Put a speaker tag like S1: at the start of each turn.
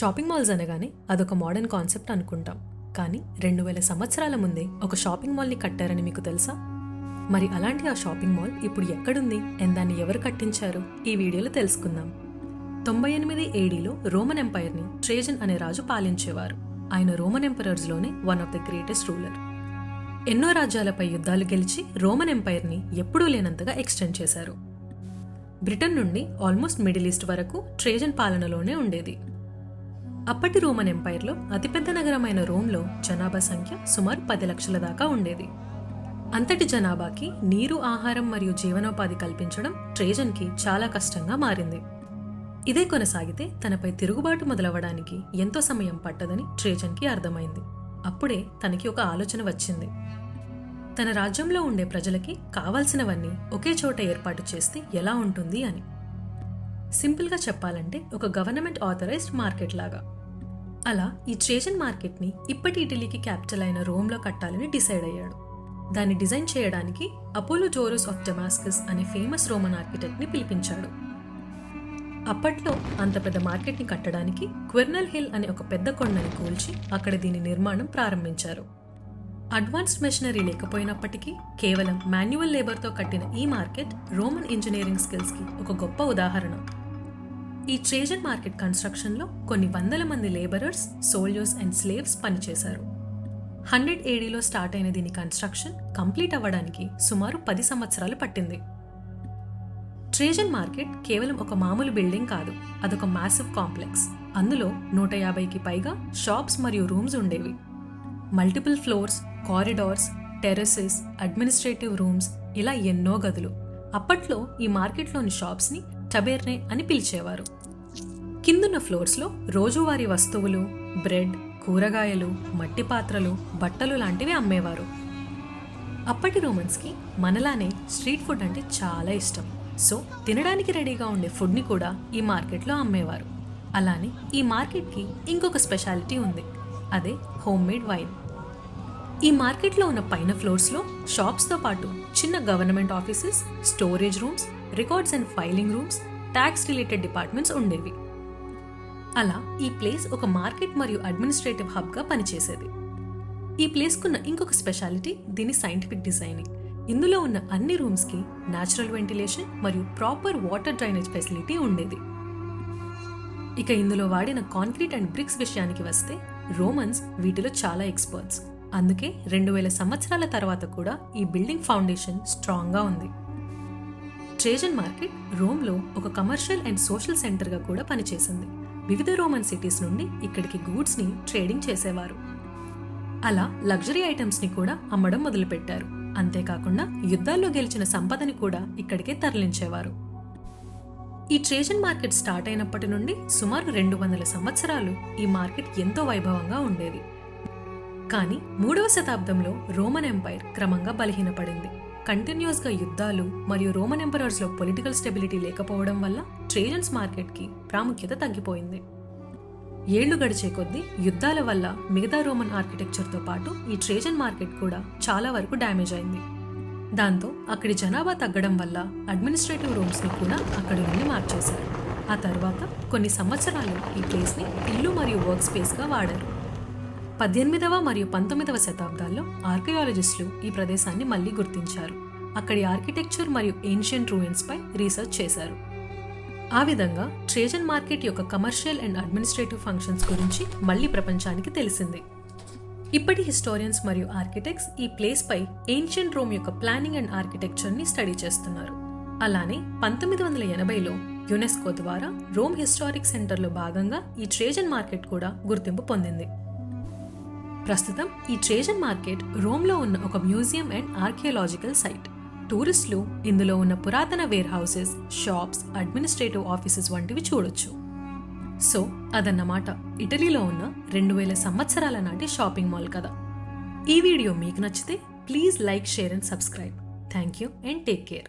S1: Shopping malls అనగానే అదొక modern concept అనుకుంటాం. కానీ రెండు వేల సంవత్సరాల ముందే ఒక షాపింగ్ మాల్ని కట్టారని మీకు తెలుసా? మరి అలాంటి ఆ షాపింగ్ మాల్ ఇప్పుడు ఎక్కడుంది? అండ్ దాన్ని ఎవరు కట్టించారు? ఈ వీడియోలో తెలుసుకుందాం. తొంభై ఎనిమిది ఏడీలో రోమన్ ఎంపైర్ని ట్రేజన్ అనే రాజు పాలించేవారు. ఆయన Roman ఎంపరర్స్లోనే one of the greatest ruler. ఎన్నో రాజ్యాలపై యుద్ధాలు గెలిచి రోమన్ ఎంపైర్ని ఎప్పుడూ లేనంతగా ఎక్స్టెండ్ చేశారు. బ్రిటన్ నుండి ఆల్మోస్ట్ మిడిల్ ఈస్ట్ వరకు ట్రేజన్ పాలనలోనే ఉండేది. అప్పటి రోమన్ ఎంపైర్లో అతిపెద్ద నగరమైన రోమ్లో జనాభా సంఖ్య సుమారు పది లక్షల దాకా ఉండేది. అంతటి జనాభాకి నీరు ఆహారం మరియు జీవనోపాధి కల్పించడం ట్రేజన్కి చాలా కష్టంగా మారింది. ఇదే కొనసాగితే తనపై తిరుగుబాటు మొదలవ్వడానికి ఎంతో సమయం పట్టదని ట్రేజన్కి అర్థమైంది. అప్పుడే తనకి ఒక ఆలోచన వచ్చింది. తన రాజ్యంలో ఉండే ప్రజలకి కావాల్సినవన్నీ ఒకే చోట ఏర్పాటు చేస్తే ఎలా ఉంటుంది అని. సింపుల్గా చెప్పాలంటే ఒక గవర్నమెంట్ ఆథరైజ్డ్ మార్కెట్ లాగా. అలా ఈ ట్రేజన్ మార్కెట్ని ఇప్పటి ఇటలీకి క్యాపిటల్ అయిన రోమ్లో కట్టాలని డిసైడ్ అయ్యాడు. దాన్ని డిజైన్ చేయడానికి అపోలో జోరోస్ ఆఫ్ డెమాస్కస్ అనే ఫేమస్ రోమన్ ఆర్కిటెక్ట్ని పిలిపించాడు. అప్పట్లో అంత పెద్ద మార్కెట్ని కట్టడానికి క్వెర్నల్ హిల్ అనే ఒక పెద్ద కొండని కూల్చి అక్కడ దీని నిర్మాణం ప్రారంభించారు. అడ్వాన్స్డ్ మెషినరీ లేకపోయినప్పటికీ కేవలం మాన్యువల్ లేబర్తో కట్టిన ఈ మార్కెట్ రోమన్ ఇంజనీరింగ్ స్కిల్స్కి ఒక గొప్ప ఉదాహరణ. ఈ ట్రేజన్ మార్కెట్ కన్స్ట్రక్షన్లో కొన్ని వందల మంది లేబరర్స్ సోల్జర్స్ అండ్ స్లేవ్స్ పనిచేశారు. హండ్రెడ్ ఏడీలో స్టార్ట్ అయిన దీని కన్స్ట్రక్షన్ కంప్లీట్ అవ్వడానికి సుమారు పది సంవత్సరాలు పట్టింది. ట్రేజన్ మార్కెట్ కేవలం ఒక మామూలు బిల్డింగ్ కాదు అదొక మ్యాసివ్ కాంప్లెక్స్. అందులో నూట యాభైకి పైగా షాప్స్ మరియు రూమ్స్ ఉండేవి. Multiple floors corridors terraces administrative rooms ఇలా ఎన్నో గదులు. అప్పట్లో ఈ మార్కెట్లోని షాప్స్ని టబేర్నే అని పిలిచేవారు. కిందున్న ఫ్లోర్స్లో రోజువారీ వస్తువులు బ్రెడ్ కూరగాయలు మట్టి పాత్రలు బట్టలు లాంటివి అమ్మేవారు. అప్పటి రోమన్స్కి మనలానే స్ట్రీట్ ఫుడ్ అంటే చాలా ఇష్టం. సో తినడానికి రెడీగా ఉండే ఫుడ్ని కూడా ఈ మార్కెట్లో అమ్మేవారు. అలానే ఈ మార్కెట్కి ఇంకొక స్పెషాలిటీ ఉంది. అదే హోమ్ మేడ్ వైన్. ఈ మార్కెట్లో ఉన్న పైన ఫ్లోర్స్లో షాప్స్తో పాటు చిన్న government offices storage rooms records and filing rooms tax related departments ఉండేవి. అలా ఈ ప్లేస్ ఒక మార్కెట్ మరియు అడ్మినిస్ట్రేటివ్ హబ్గా పనిచేసేది. ఈ ప్లేస్కున్న ఇంకొక స్పెషాలిటీ దీని సైంటిఫిక్ డిజైనింగ్. ఇందులో ఉన్న అన్ని రూమ్స్కి న్యాచురల్ వెంటిలేషన్ మరియు ప్రాపర్ వాటర్ డ్రైనేజ్ ఫెసిలిటీ ఉండేది. ఇక ఇందులో వాడిన కాంక్రీట్ అండ్ బ్రిక్స్ విషయానికి వస్తే రోమన్స్ వీటిలో చాలా ఎక్స్పర్ట్స్ అందుకే రెండు వేల సంవత్సరాల తర్వాత కూడా ఈ బిల్డింగ్ ఫౌండేషన్ స్ట్రాంగ్గా ఉంది. ట్రేజన్ మార్కెట్ రోమ్లో ఒక కమర్షియల్ అండ్ సోషల్ సెంటర్గా కూడా పనిచేసింది. వివిధ రోమన్ సిటీస్ నుండి ఇక్కడికి గూడ్స్ని ట్రేడింగ్ చేసేవారు. అలా లగ్జరీ ఐటమ్స్ని కూడా అమ్మడం మొదలుపెట్టారు. అంతేకాకుండా యుద్ధాల్లో గెలిచిన సంపదని కూడా ఇక్కడికే తరలించేవారు. ఈ ట్రేజన్ మార్కెట్ స్టార్ట్ అయినప్పటి నుండి సుమారు రెండు వందల సంవత్సరాలు ఈ మార్కెట్ ఎంతో వైభవంగా ఉండేది. కానీ మూడవ శతాబ్దంలో రోమన్ ఎంపైర్ క్రమంగా బలహీనపడింది. కంటిన్యూస్గా యుద్ధాలు మరియు రోమన్ ఎంపరర్స్లో పొలిటికల్ స్టెబిలిటీ లేకపోవడం వల్ల ట్రేజన్స్ మార్కెట్కి ప్రాముఖ్యత తగ్గిపోయింది. ఏళ్ళు గడిచే కొద్దీ యుద్ధాల వల్ల మిగతా రోమన్ ఆర్కిటెక్చర్తో పాటు ఈ ట్రేజన్ మార్కెట్ కూడా చాలా వరకు డ్యామేజ్ అయింది. దాంతో అక్కడి జనాభా తగ్గడం వల్ల అడ్మినిస్ట్రేటివ్ రూమ్స్ని కూడా అక్కడి నుండి మార్చేశారు. ఆ తర్వాత కొన్ని సంవత్సరాలు ఈ ప్లేస్ని ఇల్లు మరియు వర్క్ స్పేస్గా వాడారు. పద్దెనిమిదవ మరియు పంతొమ్మిదవ శతాబ్దాల్లో ఆర్కయాలజిస్టులు ఈ ప్రదేశాన్ని మళ్ళీ గుర్తించారు. అక్కడి ఆర్కిటెక్చర్ మరియు ఏన్షియంట్ రూయిన్స్ పై రీసెర్చ్ చేశారు. ఆ విధంగా ట్రేజన్ మార్కెట్ యొక్క కమర్షియల్ అండ్ అడ్మినిస్ట్రేటివ్ ఫంక్షన్స్ గురించి మళ్ళీ ప్రపంచానికి తెలిసింది. ఇప్పటి హిస్టోరియన్స్ మరియు ఆర్కిటెక్ట్స్ ఈ ప్లేస్ పై ఏన్షియంట్ రోమ్ యొక్క ప్లానింగ్ అండ్ ఆర్కిటెక్చర్ని స్టడీ చేస్తున్నారు. అలానే పంతొమ్మిది వందల ఎనభైలో యునెస్కో ద్వారా రోమ్ హిస్టారిక్ సెంటర్లో భాగంగా ఈ ట్రేజన్ మార్కెట్ కూడా గుర్తింపు పొందింది. ప్రస్తుతం ఈ ట్రేజన్ మార్కెట్ రోమ్లో ఉన్న ఒక మ్యూజియం అండ్ ఆర్కియోలాజికల్ సైట్. టూరిస్టులు ఇందులో ఉన్న పురాతన warehouses shops administrative offices వంటివి చూడొచ్చు. సో అదన్నమాట. ఇటలీలో ఉన్న రెండు వేల సంవత్సరాల నాటి షాపింగ్ మాల్ కదా ఈ వీడియో మీకు నచ్చితే please like share and subscribe. Thank you and take care.